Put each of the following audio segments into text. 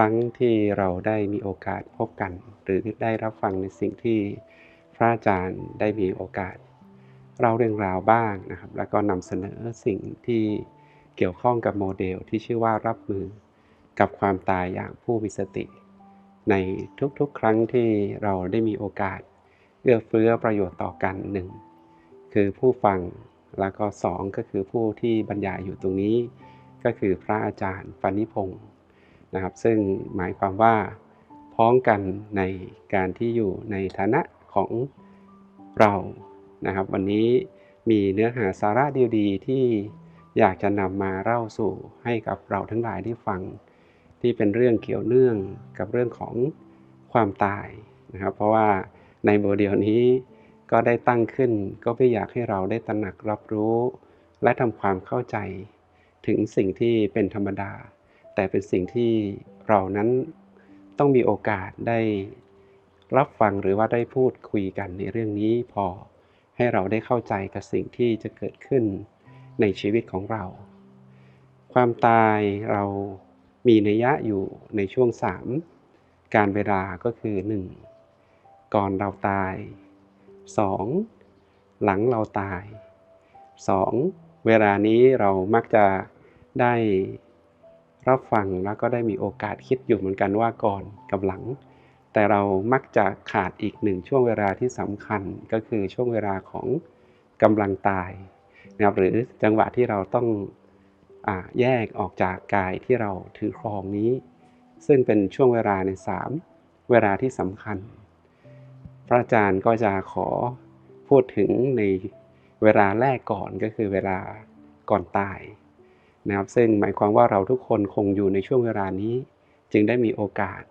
รั้งที่เราได้มีโอกาสพบกัน หรือได้รับฟังในสิ่งที่พระอาจารย์ได้มีโอกาสเล่าเรื่องราวบ้างนะครับ แล้วก็นำเสนอสิ่งที่เกี่ยวข้องกับโมเดลที่ชื่อว่ารับมือกับความตายอย่างผู้มีสติ ในทุกๆ ครั้งที่เราได้มีโอกาสเอื้อเฟื้อประโยชน์ต่อกันหนึ่งคือผู้ฟังแล้วก็สองก็คือผู้ที่บรรยายอยู่ตรงนี้ ก็คือพระอาจารย์ปณิพงศ์ นะครับ ซึ่งหมายความว่าพ้องกันในการที่อยู่ในฐานะของเรานะครับ วันนี้มีเนื้อหาสาระดีๆ ที่อยากจะนำมาเล่าสู่ให้กับเราทั้งหลายได้ฟัง ที่เป็นเรื่องเกี่ยวเนื่องกับเรื่องของความตายนะครับ เพราะว่าในโมเดลนี้ก็ได้ตั้งขึ้นก็เพื่ออยากให้เราได้ตระหนักรับรู้ และทำความเข้าใจถึงสิ่งที่เป็นธรรมดา แต่เป็นสิ่งที่เรานั้นต้องมีโอกาสได้รับฟังหรือว่าได้พูดคุยกันในเรื่องนี้พอให้เราได้เข้าใจกับสิ่งที่จะเกิดขึ้นในชีวิตของเรา ความตายเรามีนัยยะอยู่ในช่วง 3 การเวลาก็คือ 1. ก่อนเราตาย 2. หลังเราตาย 2. เวลานี้เรามักจะได้ รับฟังแล้วก็ได้มีโอกาสคิดอยู่เหมือนกันว่าก่อนกับหลัง แต่เรามักจะขาดอีกหนึ่งช่วงเวลาที่สำคัญก็คือช่วงเวลาของกำลังตายนะครับหรือจังหวะที่เราต้องอแยกออกจากกายที่เราถือครองนี้ ซึ่งเป็นช่วงเวลาในสามเวลาที่สำคัญ พระอาจารย์ก็จะขอพูดถึงในเวลาแรกก่อนก็คือเวลาก่อนตาย นะครับซึ่งหมายความว่าเราทุกคนคงอยู่ในช่วงเวลานี้ จึงได้มีโอกาส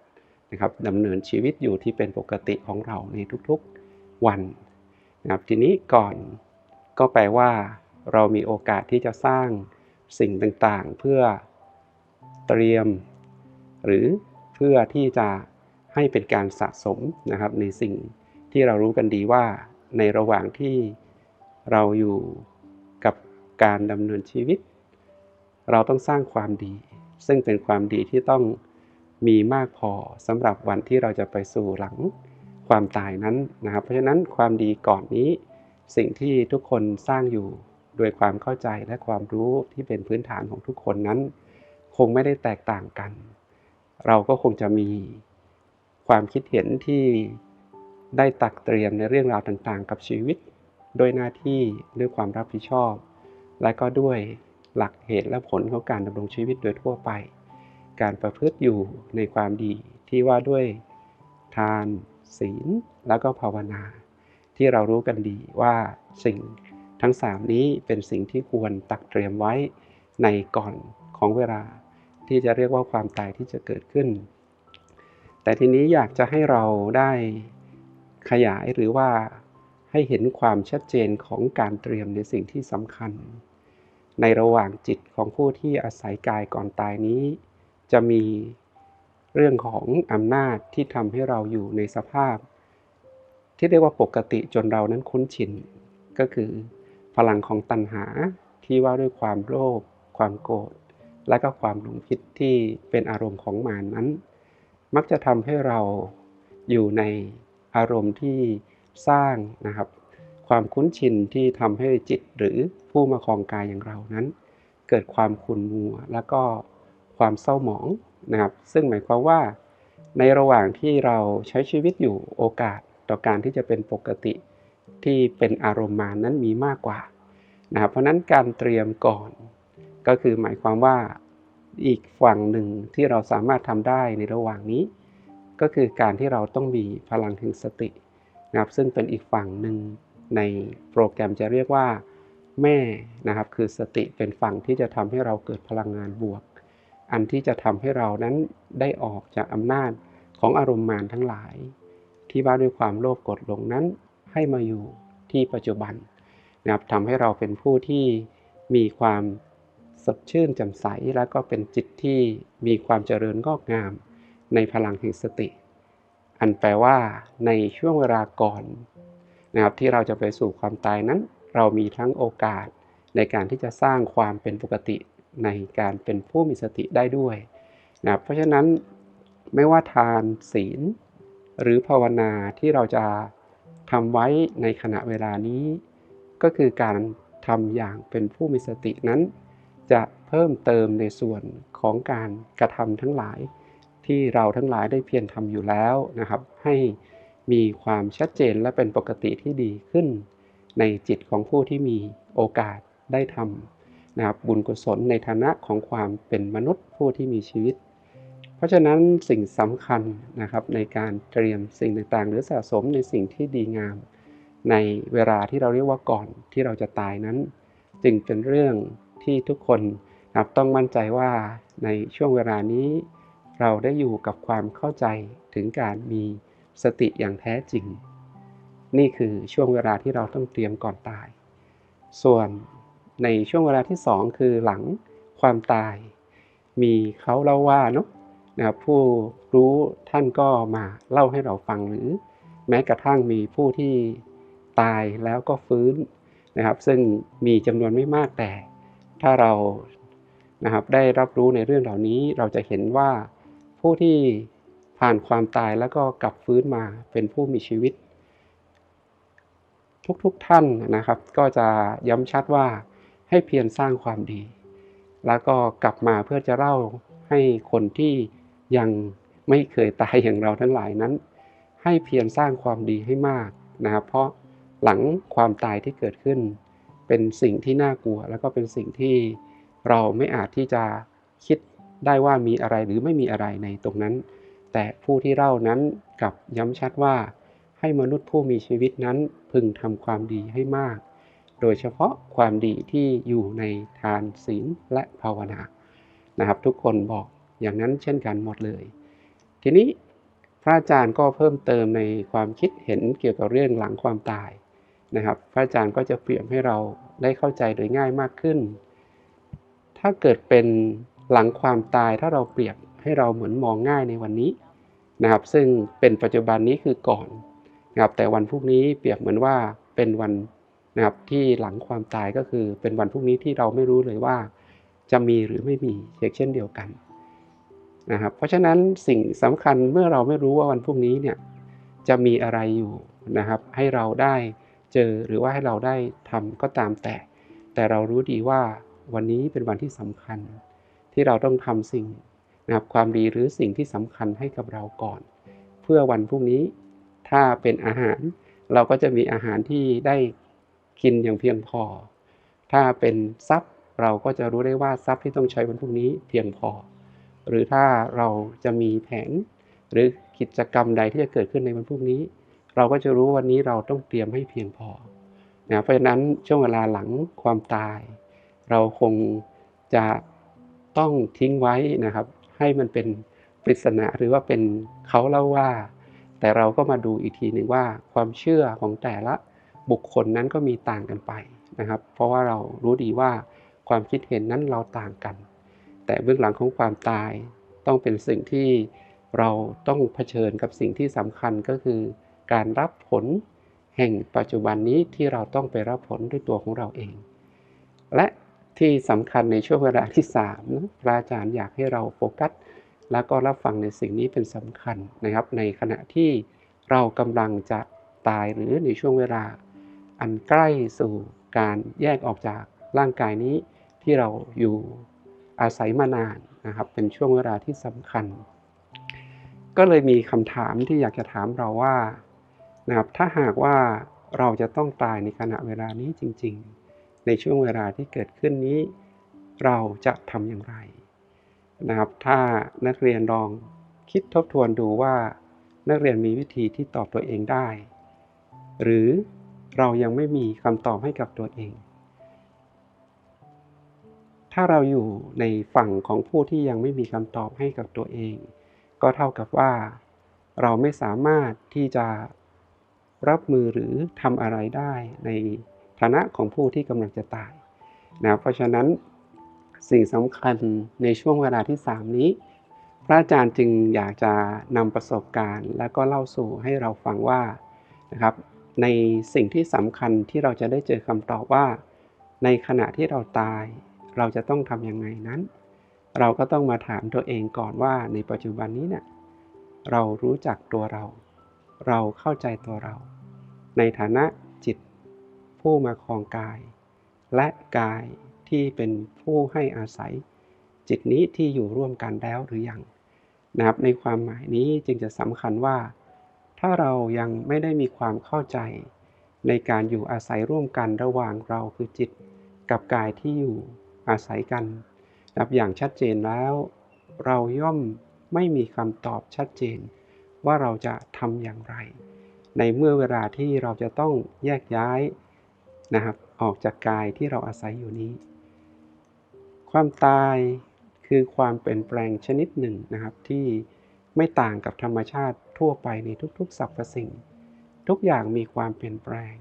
นะครับดำเนินชีวิตอยู่ที่เป็นปกติของเราในทุกๆวันนะครับทีนี้ก่อนก็แปลว่าเรามีโอกาสที่จะสร้างสิ่งต่างๆ เพื่อเตรียม หรือเพื่อที่จะให้เป็นการสะสมนะครับในสิ่งที่เรารู้กันดีว่าในระหว่างที่เราอยู่กับการดำเนินชีวิต เราต้องสร้างความดี ซึ่งเป็นความดีที่ต้องมีมากพอสำหรับวันที่เราจะไปสู่หลังความตายนั้นนะครับ เพราะฉะนั้นความดีก่อนนี้ สิ่งที่ทุกคนสร้างอยู่โดยความเข้าใจและความรู้ที่เป็นพื้นฐานของทุกคนนั้น คงไม่ได้แตกต่างกัน เราก็คงจะมีความคิดเห็นที่ได้ตักเตรียมในเรื่องราวต่างๆ กับชีวิต โดยหน้าที่ด้วยความรับผิดชอบ และก็ด้วย หลักเหตุและผลของการดำรงชีวิตโดยทั่วไป การประพฤติอยู่ในความดีที่ว่าด้วยทานศีลแล้วก็ภาวนา ที่เรารู้กันดีว่าสิ่งทั้งสามนี้เป็นสิ่งที่ควรตักเตรียมไว้ในก่อนของเวลา ที่จะเรียกว่าความตายที่จะเกิดขึ้น แต่ทีนี้อยากจะให้เราได้ขยายหรือว่าให้เห็นความชัดเจนของการเตรียมในสิ่งที่สำคัญ ในระหว่างจิตของผู้ที่อาศัยกายก่อนตายนี้ จะมีเรื่องของอำนาจที่ทำให้เราอยู่ในสภาพ ที่เรียกว่าปกติจนเรานั้นคุ้นชิน ก็คือพลังของตัณหาที่ว่าด้วยความโลภความโกรธและก็ความหลงผิดที่เป็นอารมณ์ของมานนั้น มักจะทำให้เราอยู่ในอารมณ์ที่สร้างนะครับ ความคุ้นชินที่ทำให้จิตหรือผู้มาครองกายอย่างเรานั้น เกิดความขุ่นมัว แล้วก็ความเศร้าหมองนะครับ ซึ่งหมายความว่า ในระหว่างที่เราใช้ชีวิตอยู่โอกาสต่อการที่จะเป็นปกติที่เป็นอารมณ์มานั้นมีมากกว่านะครับเพราะนั้นการเตรียมก่อน ก็คือหมายความว่าอีกฝั่งหนึ่งที่เราสามารถทำได้ในระหว่างนี้ ก็คือการที่เราต้องมีพลังแห่งสตินะครับซึ่งเป็นอีกฝั่งหนึ่ง ในโปรแกรมจะเรียกว่าแม่นะครับคือสติเป็นฝั่งที่จะทำให้เราเกิดพลังงานบวก อันที่จะทำให้เรานั้นได้ออกจากอำนาจของอารมณ์มารทั้งหลาย ที่ว่าด้วยความโลภกดลงนั้นให้มาอยู่ที่ปัจจุบันนะครับทำให้เราเป็นผู้ที่มีความสดชื่นแจ่มใสและก็เป็นจิตที่มีความเจริญงอกงาม ในพลังแห่งสติ อันแปลว่าในช่วงเวลาก่อน นะครับที่เราจะไปสู่ความตายนั้น เรามีทั้งโอกาสในการที่จะสร้างความเป็นปกติในการเป็นผู้มีสติได้ด้วยนะเพราะฉะนั้นไม่ว่าทานศีล หรือภาวนาที่เราจะทำไว้ในขณะเวลานี้ ก็คือการทำอย่างเป็นผู้มีสตินั้น จะเพิ่มเติมในส่วนของการกระทำทั้งหลาย ที่เราทั้งหลายได้เพียรทำอยู่แล้วนะครับ ให้ มีความชัดเจนและเป็นปกติที่ดีขึ้น ในจิตของผู้ที่มีโอกาสได้ทำนะครับบุญกุศลในฐานะของความเป็นมนุษย์ผู้ที่มีชีวิต เพราะฉะนั้นสิ่งสำคัญนะครับในการเตรียมสิ่งต่างๆ หรือสะสมในสิ่งที่ดีงาม ในเวลาที่เราเรียกว่าก่อนที่เราจะตายนั้น จึงเป็นเรื่องที่ทุกคนนะครับต้องมั่นใจว่าในช่วงเวลานี้ เราได้อยู่กับความเข้าใจถึงการมี สติอย่างแท้จริง นี่คือช่วงเวลาที่เราต้องเตรียมก่อนตาย ส่วนในช่วงเวลาที่สองคือหลังความตาย มีเขาเล่าว่าเนาะนะครับผู้รู้ท่านก็มาเล่าให้เราฟังหรือ แม้กระทั่งมีผู้ที่ตายแล้วก็ฟื้นนะครับ ซึ่งมีจำนวนไม่มากแต่ ถ้าเรานะครับได้รับรู้ในเรื่องเหล่านี้เราจะเห็นว่าผู้ที่ ผ่านความตายแล้วก็กลับฟื้นมาเป็นผู้มีชีวิต ทุกๆทท่านนะครับ ก็จะย้ำชัดว่าให้เพียรสร้างความดี แล้วก็กลับมาเพื่อจะเล่าให้คนที่ยังไม่เคยตายอย่างเราทั้งหลายนั้น ให้เพียรสร้างความดีให้มากนะครับ เพราะหลังความตายที่เกิดขึ้น เป็นสิ่งที่น่ากลัว แล้วก็เป็นสิ่งที่เราไม่อาจที่จะคิดได้ว่ามีอะไรหรือไม่มีอะไรในตรงนั้น แต่ผู้ที่เล่านั้นกลับย้ำชัดว่า ให้มนุษย์ผู้มีชีวิตนั้นพึงทำความดีให้มาก โดยเฉพาะความดีที่อยู่ในทานศีลและภาวนานะครับ ทุกคนบอกอย่างนั้นเช่นกันหมดเลย ทีนี้พระอาจารย์ก็เพิ่มเติมในความคิดเห็นเกี่ยวกับเรื่องหลังความตายนะครับ พระอาจารย์ก็จะเปรียบให้เราได้เข้าใจโดยง่ายมากขึ้น ถ้าเกิดเป็นหลังความตายถ้าเราเปรียบให้เราเหมือนมองง่ายในวันนี้ นะครับ ซึ่งเป็นปัจจุบันนี้คือก่อนนะครับแต่วันพรุ่งนี้เปรียบเหมือนว่าเป็นวันนะครับที่หลังความตายก็คือเป็นวันพรุ่งนี้ที่เราไม่รู้เลยว่าจะมีหรือไม่มีเช่นเดียวกันนะครับเพราะฉะนั้นสิ่งสำคัญเมื่อเราไม่รู้ว่าวันพรุ่งนี้เนี่ยจะมีอะไรอยู่นะครับ ให้เราได้เจอหรือว่าให้เราได้ทำก็ตามแต่ แต่เรารู้ดีว่าวันนี้เป็นวันที่สำคัญ ที่เราต้องทำสิ่ง นะครับความดีหรือสิ่งที่สำคัญให้กับเราก่อน เพื่อวันพรุ่งนี้ถ้าเป็นอาหาร เราก็จะมีอาหารที่ได้กินอย่างเพียงพอ ถ้าเป็นทรัพย์เราก็จะรู้ได้ว่าทรัพย์ที่ต้องใช้วันพรุ่งนี้เพียงพอ หรือถ้าเราจะมีแผน หรือกิจกรรมใดที่จะเกิดขึ้นในวันพรุ่งนี้ เราก็จะรู้วันนี้เราต้องเตรียมให้เพียงพอนะเพราะฉะนั้นช่วงเวลาหลังความตาย เราคงจะต้องทิ้งไว้นะครับ ให้มันเป็นปริศนาหรือว่าเป็นเขาเล่าว่า แต่เราก็มาดูอีกทีหนึ่งว่าความเชื่อของแต่ละบุคคลนั้นก็มีต่างกันไปนะครับ เพราะว่าเรารู้ดีว่าความคิดเห็นนั้นเราต่างกัน แต่เบื้องหลังของความตายต้องเป็นสิ่งที่เราต้องเผชิญกับสิ่งที่สำคัญก็คือ การรับผลแห่งปัจจุบันนี้ที่เราต้องไปรับผลด้วยตัวของเราเอง และ ที่สำคัญในช่วงเวลาที่3นะพระอาจารย์อยากให้เราโฟกัส แล้วก็รับฟังในสิ่งนี้เป็นสำคัญนะครับ ในขณะที่เรากำลังจะตายหรือในช่วงเวลา อันใกล้สู่การแยกออกจากร่างกายนี้ที่เราอยู่อาศัยมานานนะครับ เป็นช่วงเวลาที่สำคัญ ก็เลยมีคำถามที่อยากจะถามเราว่านะครับถ้าหากว่าเราจะต้องตายในขณะเวลานี้จริง ๆ ในช่วงเวลาที่เกิดขึ้นนี้ เราจะทำอย่างไรนะครับ ถ้านักเรียนลองคิดทบทวนดูว่า นักเรียนมีวิธีที่ตอบตัวเองได้ หรือเรายังไม่มีคำตอบให้กับตัวเอง ถ้าเราอยู่ในฝั่งของผู้ที่ยังไม่มีคำตอบให้กับตัวเอง ก็เท่ากับว่า เราไม่สามารถที่จะรับมือหรือทำอะไรได้ใน ฐานะของผู้ที่กำลังจะตายนะเพราะฉะนั้นสิ่งสำคัญในช่วงเวลาที่ 3 นี้ พระอาจารย์จึงอยากจะนำประสบการณ์ และก็เล่าสู่ให้เราฟังว่านะครับ ในสิ่งที่สำคัญที่เราจะได้เจอคำตอบว่า ในขณะที่เราตาย เราจะต้องทำยังไงนั้น เราก็ต้องมาถามตัวเองก่อนว่าในปัจจุบันนี้เนี่ยเรารู้จักตัวเรา เราเข้าใจตัวเรา ในฐานะ ผู้มาครองกาย และกายที่เป็นผู้ให้อาศัย จิตนี้ที่อยู่ร่วมกันแล้วหรือยังนะครับในความหมายนี้จึงจะสำคัญว่า ถ้าเรายังไม่ได้มีความเข้าใจ ในการอยู่อาศัยร่วมกันระหว่างเราคือจิต กับกายที่อยู่อาศัยกันนับอย่างชัดเจนแล้ว เราย่อมไม่มีคำตอบชัดเจน ว่าเราจะทำอย่างไร ในเมื่อเวลาที่เราจะต้องแยกย้าย นะครับ ออกจากกายที่เราอาศัยอยู่นี้ ความตายคือความเปลี่ยนแปลงชนิดหนึ่งนะครับ ที่ไม่ต่างกับธรรมชาติทั่วไปในทุกๆสรรพสิ่ง ทุกอย่างมีความเปลี่ยนแปลง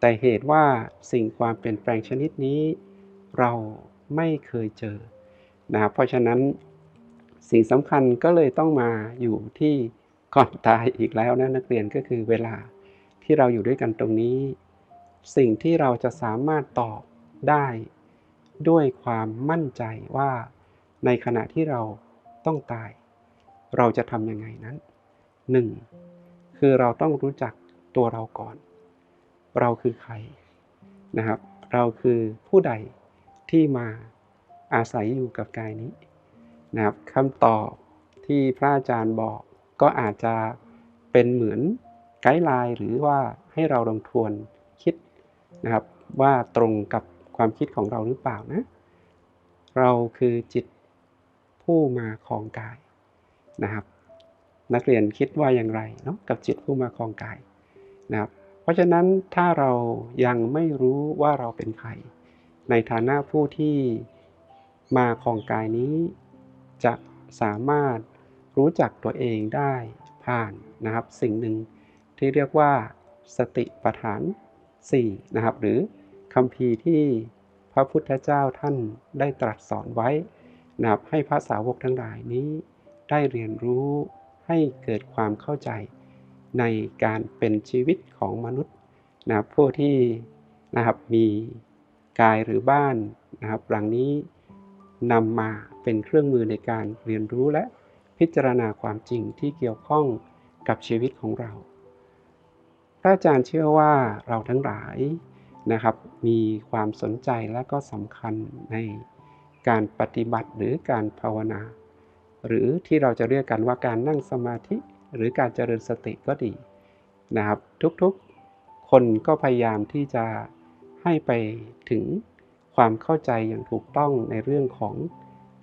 แต่เหตุว่าสิ่งความเปลี่ยนแปลงชนิดนี้ เราไม่เคยเจอนะครับเพราะฉะนั้นสิ่งสำคัญก็เลยต้องมาอยู่ที่ก่อนตายอีกแล้วนะนักเรียนก็คือเวลาที่เราอยู่ด้วยกันตรงนี้ สิ่งที่เราจะสามารถตอบได้ด้วยความมั่นใจว่าในขณะที่เราต้องตาย เราจะทำยังไงนั้นหนึ่งคือเราต้องรู้จักตัวเราก่อน เราคือใครนะครับ เราคือผู้ใดที่มาอาศัยอยู่กับกายนี้นะครับคำตอบที่พระอาจารย์บอกก็อาจจะเป็นเหมือนไกด์ไลน์หรือว่าให้เราลองทวน นะครับ ว่าตรงกับความคิดของเราหรือเปล่านะ เราคือจิตผู้มาครองกายนะครับ นักเรียนคิดว่าอย่างไรเนาะกับจิตผู้มาครองกายนะครับ เพราะฉะนั้นถ้าเรายังไม่รู้ว่าเราเป็นใคร ในฐานะผู้ที่มาครองกายนี้ จะสามารถรู้จักตัวเองได้ผ่านนะครับ สิ่งหนึ่งที่เรียกว่าสติปัฏฐาน 4นะครับหรือคำพีที่พระพุทธเจ้าท่านได้ตรัสสอนไว้นะครับให้พระสาวกทั้งหลายนี้ ได้เรียนรู้ให้เกิดความเข้าใจในการเป็นชีวิตของมนุษย์นะครับผู้ที่นะครับมีกายหรือบ้านนะครับหลังนี้นำมาเป็นเครื่องมือในการเรียนรู้และพิจารณาความจริงที่เกี่ยวข้องกับชีวิตของเรา พระอาจารย์เชื่อว่าเราทั้งหลายนะครับ มีความสนใจและก็สำคัญในการปฏิบัติหรือการภาวนา หรือที่เราจะเรียกกันว่าการนั่งสมาธิหรือการเจริญสติก็ดีนะครับ ทุกๆ คนก็พยายามที่จะให้ไปถึงความเข้าใจอย่างถูกต้องในเรื่องของ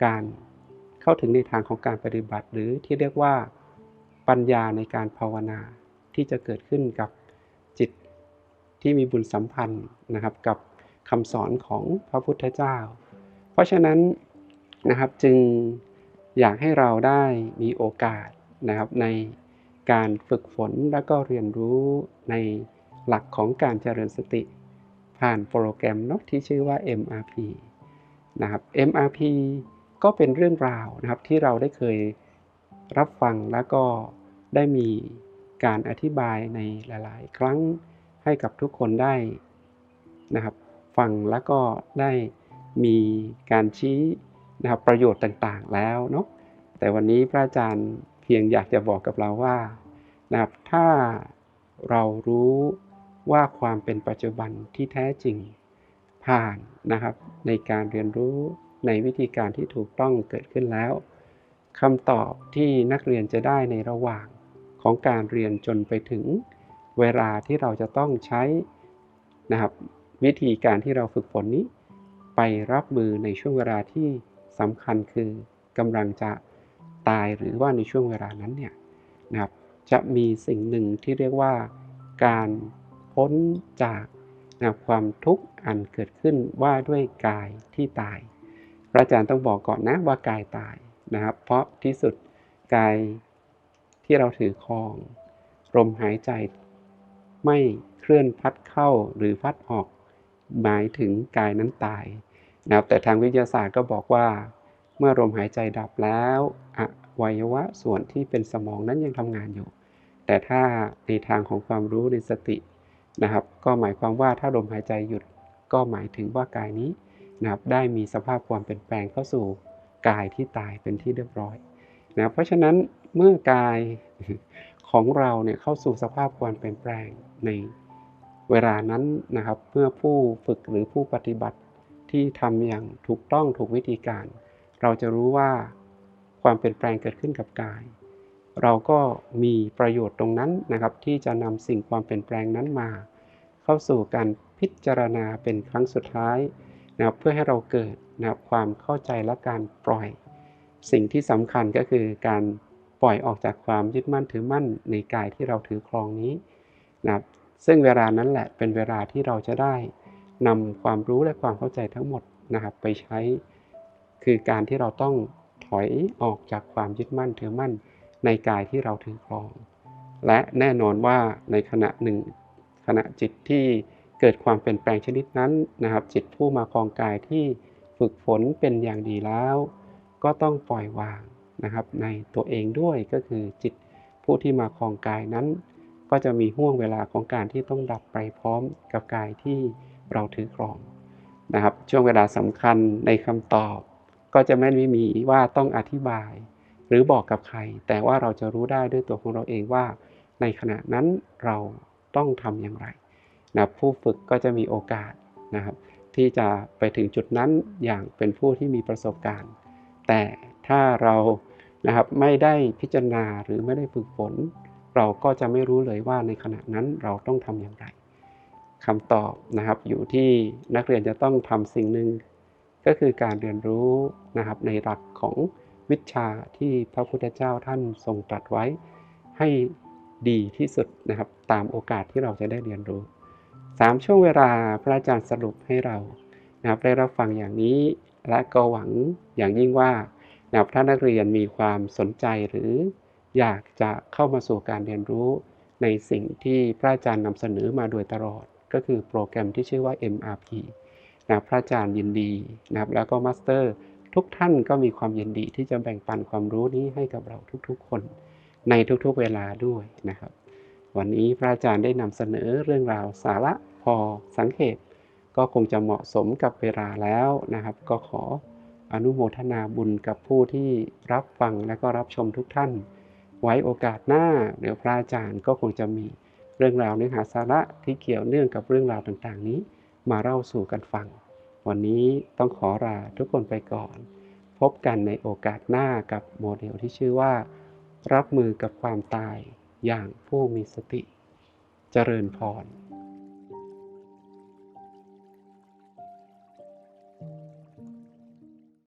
การเข้าถึงในทางของการปฏิบัติ หรือที่เรียกว่าปัญญาในการภาวนาที่จะเกิดขึ้นกับ ที่มีบุญสัมพันธ์นะครับกับคำสอนของพระพุทธเจ้า เพราะฉะนั้นนะครับจึงอยากให้เราได้มีโอกาสนะครับในการฝึกฝนและก็เรียนรู้ในหลักของการเจริญสติ ผ่านโปรแกรมเนาะที่ชื่อว่า MRP นะครับ MRP ก็เป็นเรื่องราวนะครับที่เราได้เคยรับฟังแล้วก็ได้มีการอธิบายในหลาย ๆ ครั้ง ให้กับทุกคนได้นะครับฟังแล้วก็ได้มีการชี้นะครับประโยชน์ต่างๆแล้วเนาะแต่วันนี้พระอาจารย์เพียงอยากจะบอกกับเราว่านะครับถ้าเรารู้ว่าความเป็นปัจจุบันที่แท้จริงผ่านนะครับ ในการเรียนรู้ในวิธีการที่ถูกต้องเกิดขึ้นแล้วคำตอบที่นักเรียนจะได้ในระหว่างของการเรียนจนไปถึง เวลาที่เราจะต้องใช้นะครับวิธีการที่เราฝึกฝนนี้ ไปรับมือในช่วงเวลาที่สำคัญคือกำลังจะตายหรือว่าในช่วงเวลานั้นเนี่ยนะครับจะมีสิ่งหนึ่งที่เรียกว่าการพ้นจากนะความทุกข์อันเกิดขึ้นว่าด้วยกายที่ตาย พระอาจารย์ต้องบอกก่อนนะว่ากายตายนะครับ เพราะที่สุดกายที่เราถือครองลมหายใจ ไม่เคลื่อนพัดเข้าหรือพัดออก หมายถึงกายนั้นตายนะครับแต่ทางวิทยาศาสตร์ก็บอกว่า เมื่อลมหายใจดับแล้วอวัยวะส่วนที่เป็นสมองนั้นยังทำงานอยู่ แต่ถ้าในทางของความรู้ในสตินะครับ ก็หมายความว่าถ้าลมหายใจหยุดก็หมายถึงว่ากายนี้นะครับได้มีสภาพความเปลี่ยนแปลงเข้าสู่กายที่ตายเป็นที่เรียบร้อยนะเพราะฉะนั้นเมื่อกาย ของเราเนี่ยเข้าสู่สภาพความเปลี่ยนแปลงในเวลานั้นนะครับ เมื่อผู้ฝึกหรือผู้ปฏิบัติที่ทำอย่างถูกต้องถูกวิธีการ เราจะรู้ว่าความเปลี่ยนแปลงเกิดขึ้นกับกาย เราก็มีประโยชน์ตรงนั้นนะครับ ที่จะนำสิ่งความเปลี่ยนแปลงนั้นมา เข้าสู่การพิจารณาเป็นครั้งสุดท้ายนะครับเพื่อให้เราเกิดนะครับความเข้าใจและการปล่อย สิ่งที่สำคัญก็คือการ ปล่อยออกจากความยึดมั่นถือมั่นในกายที่เราถือครองนี้นะครับซึ่งเวลานั้นแหละเป็นเวลาที่เราจะได้นำความรู้และความเข้าใจทั้งหมดนะครับ ไปใช้ คือการที่เราต้องถอยออกจากความยึดมั่นถือมั่นในกายที่เราถือครอง และแน่นอนว่าในขณะหนึ่งขณะจิตที่เกิดความเปลี่ยนแปลงชนิดนั้นนะครับ จิตผู้มาครองกายที่ฝึกฝนเป็นอย่างดีแล้ว ก็ต้องปล่อยวาง นะครับ ในตัวเองด้วยก็คือจิตผู้ที่มาครองกายนั้น ก็จะมีห่วงเวลาของการที่ต้องดับไปพร้อมกับกายที่เราถือครองนะครับ ช่วงเวลาสำคัญในคำตอบ ก็จะไม่มีว่าต้องอธิบาย หรือบอกกับใคร แต่ว่าเราจะรู้ได้ด้วยตัวของเราเองว่า ในขณะนั้นเราต้องทำอย่างไรนะผู้ฝึกก็จะมีโอกาสนะครับ ที่จะไปถึงจุดนั้นอย่างเป็นผู้ที่มีประสบการณ์ แต่ถ้าเรา นะครับไม่ได้พิจารณาหรือไม่ได้ฝึกฝน เราก็จะไม่รู้เลยว่าในขณะนั้นเราต้องทำอย่างไรคำตอบนะครับอยู่ที่นักเรียนจะต้องทำสิ่งหนึ่งก็คือการเรียนรู้นะครับในหลักของวิชาที่พระพุทธเจ้าท่านทรงตรัสไว้ให้ดีที่สุดนะครับตามโอกาสที่เราจะได้เรียนรู้สามช่วงเวลาพระอาจารย์สรุปให้เรานะครับได้รับฟังอย่างนี้และก็หวังอย่างยิ่งว่า นะครับถ้านักเรียนมีความสนใจหรืออยากจะเข้ามาสู่การเรียนรู้ในสิ่งที่พระอาจารย์นำเสนอมาโดยตลอด ก็คือโปรแกรมที่ชื่อว่า MRP นะพระอาจารย์ยินดีนะครับแล้วก็มาสเตอร์ทุกท่านก็มีความยินดีที่จะแบ่งปันความรู้นี้ให้กับเราทุกๆ คนในทุกๆเวลาด้วยนะครับ วันนี้พระอาจารย์ได้นำเสนอเรื่องราวสาระพอสังเกตก็คงจะเหมาะสมกับเวลาแล้วนะครับ ก็ขอ อนุโมทนาบุญกับผู้ที่รับฟังและก็รับชมทุกท่าน ไว้โอกาสหน้าเดี๋ยวพระอาจารย์ก็คงจะมีเรื่องราวเนื้อหาสาระที่เกี่ยวเนื่องกับเรื่องราวต่างๆ นี้ มาเล่าสู่กันฟัง วันนี้ต้องขอลาทุกคนไปก่อน พบกันในโอกาสหน้ากับโมเดลที่ชื่อว่า รับมือกับความตายอย่างผู้มีสติ เจริญพร